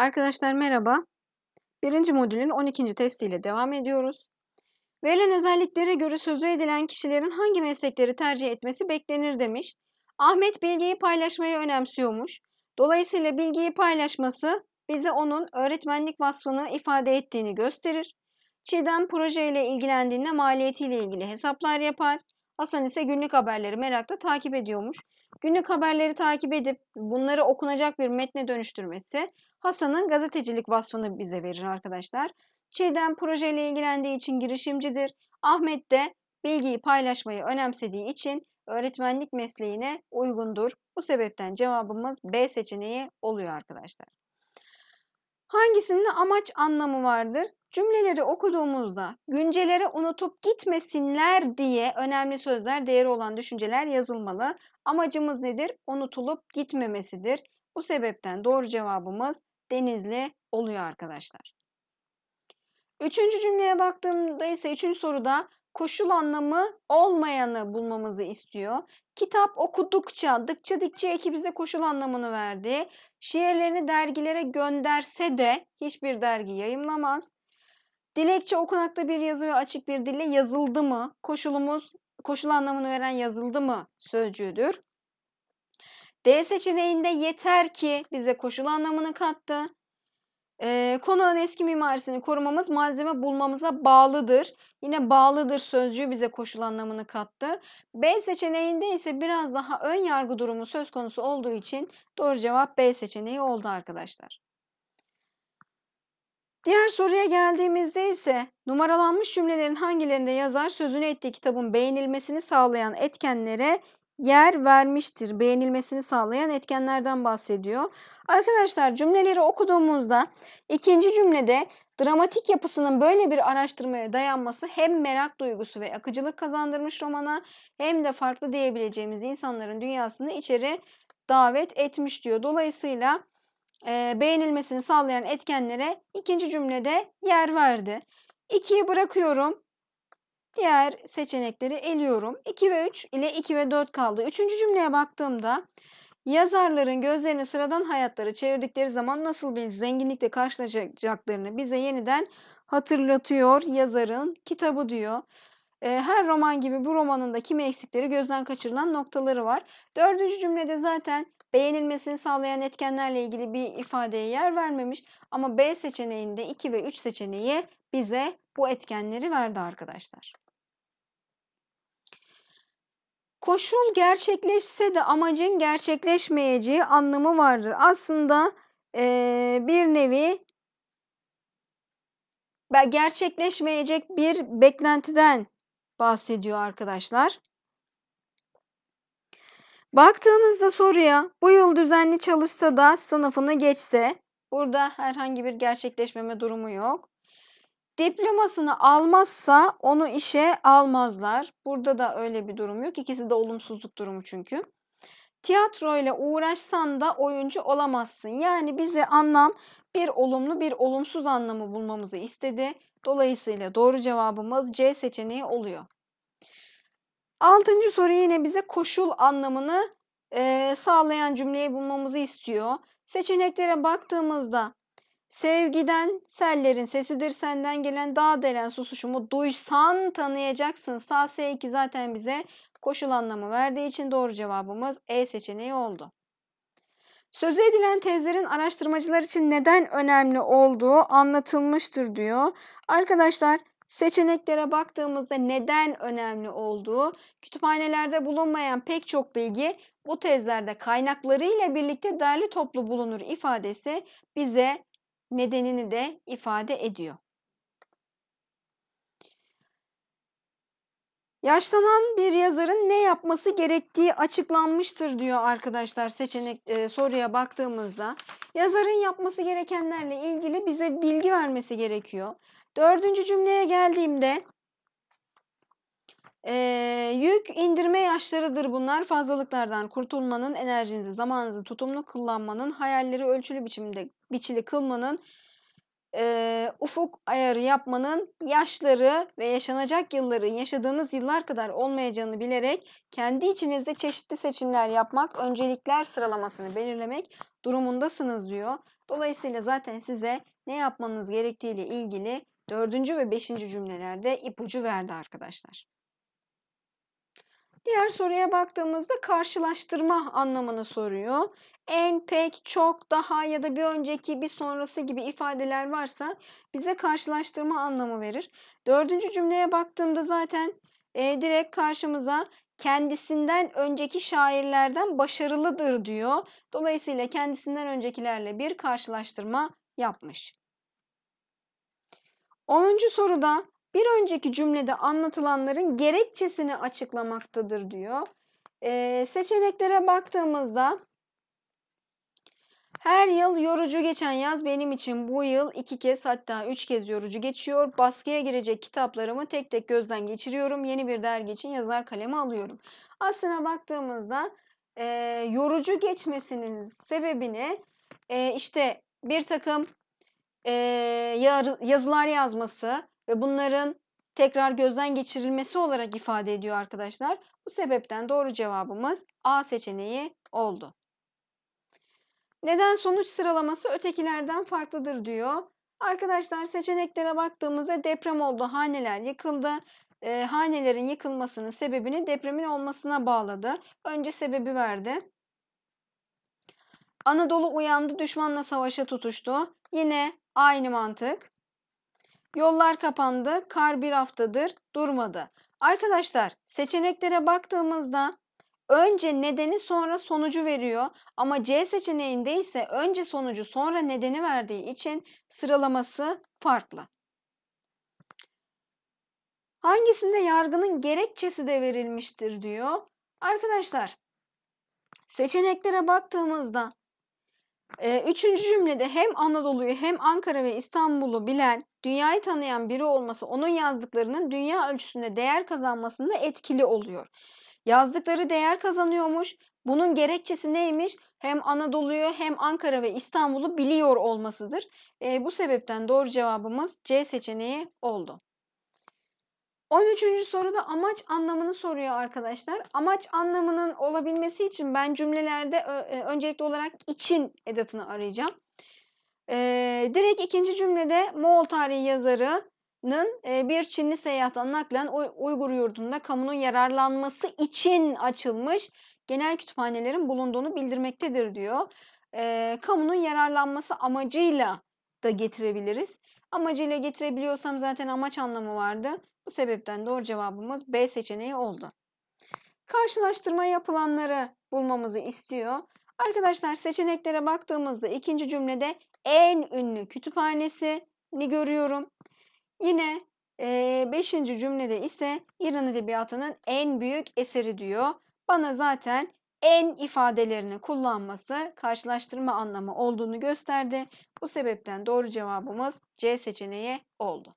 Arkadaşlar merhaba. Birinci modülün 12. testiyle devam ediyoruz. Verilen özelliklere göre sözü edilen kişilerin hangi meslekleri tercih etmesi beklenir demiş. Ahmet bilgiyi paylaşmayı önemsiyormuş. Dolayısıyla bilgiyi paylaşması bize onun öğretmenlik vasfını ifade ettiğini gösterir. Çiğdem projeyle ilgilendiğinde maliyetiyle ilgili hesaplar yapar. Hasan ise günlük haberleri merakla takip ediyormuş. Günlük haberleri takip edip bunları okunacak bir metne dönüştürmesi Hasan'ın gazetecilik vasfını bize verir arkadaşlar. Çiğdem projeyle ilgilendiği için girişimcidir. Ahmet de bilgiyi paylaşmayı önemsediği için öğretmenlik mesleğine uygundur. Bu sebepten cevabımız B seçeneği oluyor arkadaşlar. Hangisinde amaç anlamı vardır? Cümleleri okuduğumuzda güncelere unutup gitmesinler diye önemli sözler, değeri olan düşünceler yazılmalı. Amacımız nedir? Unutulup gitmemesidir. Bu sebepten doğru cevabımız Denizli oluyor arkadaşlar. Üçüncü cümleye baktığımda ise üçüncü soruda koşul anlamı olmayanı bulmamızı istiyor. Kitap okudukça, dıkça dikçe eki bize koşul anlamını verdi. Şiirlerini dergilere gönderse de hiçbir dergi yayımlamaz. Dilekçe okunakta bir yazı ve açık bir dille yazıldı mı? Koşulumuz koşul anlamını veren yazıldı mı sözcüğüdür. D seçeneğinde yeter ki bize koşul anlamını kattı. Ee, konağın eski mimarisini korumamız malzeme bulmamıza bağlıdır. Yine bağlıdır sözcüğü bize koşul anlamını kattı. B seçeneğinde ise biraz daha ön yargı durumu söz konusu olduğu için doğru cevap B seçeneği oldu arkadaşlar. Diğer soruya geldiğimizde ise numaralanmış cümlelerin hangilerinde yazar sözünü ettiği kitabın beğenilmesini sağlayan etkenlere yer vermiştir. Beğenilmesini sağlayan etkenlerden bahsediyor. Arkadaşlar cümleleri okuduğumuzda ikinci cümlede dramatik yapısının böyle bir araştırmaya dayanması hem merak duygusu ve akıcılık kazandırmış romana hem de farklı diyebileceğimiz insanların dünyasını içeri davet etmiş diyor. Dolayısıyla e, beğenilmesini sağlayan etkenlere ikinci cümlede yer verdi. 2'yi bırakıyorum. Diğer seçenekleri eliyorum. 2 ve 3 ile 2 ve 4 kaldı. Üçüncü cümleye baktığımda yazarların gözlerini sıradan hayatları çevirdikleri zaman nasıl bir zenginlikle karşılaşacaklarını bize yeniden hatırlatıyor yazarın kitabı diyor. Her roman gibi bu romanın da kimi eksikleri gözden kaçırılan noktaları var. Dördüncü cümlede zaten beğenilmesini sağlayan etkenlerle ilgili bir ifadeye yer vermemiş. Ama B seçeneğinde 2 ve 3 seçeneği bize bu etkenleri verdi arkadaşlar. Koşul gerçekleşse de amacın gerçekleşmeyeceği anlamı vardır. Aslında e, bir nevi gerçekleşmeyecek bir beklentiden bahsediyor arkadaşlar. Baktığımızda soruya bu yıl düzenli çalışsa da sınıfını geçse burada herhangi bir gerçekleşmeme durumu yok. Diplomasını almazsa onu işe almazlar. Burada da öyle bir durum yok. İkisi de olumsuzluk durumu çünkü. Tiyatro ile uğraşsan da oyuncu olamazsın. Yani bize anlam bir olumlu bir olumsuz anlamı bulmamızı istedi. Dolayısıyla doğru cevabımız C seçeneği oluyor. Altıncı soru yine bize koşul anlamını e, sağlayan cümleyi bulmamızı istiyor. Seçeneklere baktığımızda sevgiden sellerin sesidir senden gelen dağ delen susuşumu duysan tanıyacaksın. Sağ S2 zaten bize koşul anlamı verdiği için doğru cevabımız E seçeneği oldu. Sözü edilen tezlerin araştırmacılar için neden önemli olduğu anlatılmıştır diyor. Arkadaşlar Seçeneklere baktığımızda neden önemli olduğu, kütüphanelerde bulunmayan pek çok bilgi bu tezlerde kaynaklarıyla birlikte derli toplu bulunur ifadesi bize nedenini de ifade ediyor. Yaşlanan bir yazarın ne yapması gerektiği açıklanmıştır diyor arkadaşlar seçenek e, soruya baktığımızda. Yazarın yapması gerekenlerle ilgili bize bilgi vermesi gerekiyor. Dördüncü cümleye geldiğimde e, yük indirme yaşlarıdır bunlar. Fazlalıklardan kurtulmanın, enerjinizi, zamanınızı tutumlu kullanmanın, hayalleri ölçülü biçimde biçili kılmanın eee, ufuk ayarı yapmanın yaşları ve yaşanacak yılların yaşadığınız yıllar kadar olmayacağını bilerek kendi içinizde çeşitli seçimler yapmak, öncelikler sıralamasını belirlemek durumundasınız diyor. Dolayısıyla zaten size ne yapmanız gerektiğiyle ilgili dördüncü ve beşinci cümlelerde ipucu verdi arkadaşlar. Diğer soruya baktığımızda karşılaştırma anlamını soruyor. En, pek, çok, daha ya da bir önceki, bir sonrası gibi ifadeler varsa bize karşılaştırma anlamı verir. Dördüncü cümleye baktığımda zaten e, direkt karşımıza kendisinden önceki şairlerden başarılıdır diyor. Dolayısıyla kendisinden öncekilerle bir karşılaştırma yapmış. 10. soruda bir önceki cümlede anlatılanların gerekçesini açıklamaktadır diyor. Ee, seçeneklere baktığımızda her yıl yorucu geçen yaz benim için bu yıl iki kez hatta üç kez yorucu geçiyor. Baskıya girecek kitaplarımı tek tek gözden geçiriyorum. Yeni bir dergi için yazar kalemi alıyorum. Aslına baktığımızda e, yorucu geçmesinin sebebini e, işte bir takım e, yazılar yazması ve bunların tekrar gözden geçirilmesi olarak ifade ediyor arkadaşlar. Bu sebepten doğru cevabımız A seçeneği oldu. Neden sonuç sıralaması ötekilerden farklıdır diyor. Arkadaşlar seçeneklere baktığımızda deprem oldu, haneler yıkıldı. E, hanelerin yıkılmasının sebebini depremin olmasına bağladı. Önce sebebi verdi. Anadolu uyandı, düşmanla savaşa tutuştu. Yine aynı mantık. Yollar kapandı, kar bir haftadır durmadı. Arkadaşlar seçeneklere baktığımızda önce nedeni sonra sonucu veriyor. Ama C seçeneğinde ise önce sonucu sonra nedeni verdiği için sıralaması farklı. Hangisinde yargının gerekçesi de verilmiştir diyor. Arkadaşlar seçeneklere baktığımızda üçüncü cümlede hem Anadolu'yu hem Ankara ve İstanbul'u bilen, dünyayı tanıyan biri olması onun yazdıklarının dünya ölçüsünde değer kazanmasında etkili oluyor. Yazdıkları değer kazanıyormuş. Bunun gerekçesi neymiş? Hem Anadolu'yu hem Ankara ve İstanbul'u biliyor olmasıdır. E, bu sebepten doğru cevabımız C seçeneği oldu. 13. soruda amaç anlamını soruyor arkadaşlar. Amaç anlamının olabilmesi için ben cümlelerde e, öncelikli olarak için edatını arayacağım. Ee, direkt ikinci cümlede Moğol tarihi yazarının e, bir Çinli seyahattan naklen Uygur yurdunda kamunun yararlanması için açılmış genel kütüphanelerin bulunduğunu bildirmektedir diyor. E, kamunun yararlanması amacıyla da getirebiliriz. Amacıyla getirebiliyorsam zaten amaç anlamı vardı. Bu sebepten doğru cevabımız B seçeneği oldu. Karşılaştırma yapılanları bulmamızı istiyor. Arkadaşlar seçeneklere baktığımızda ikinci cümlede en ünlü kütüphanesini görüyorum. Yine e, beşinci cümlede ise İran Edebiyatı'nın en büyük eseri diyor. Bana zaten en ifadelerini kullanması karşılaştırma anlamı olduğunu gösterdi. Bu sebepten doğru cevabımız C seçeneği oldu.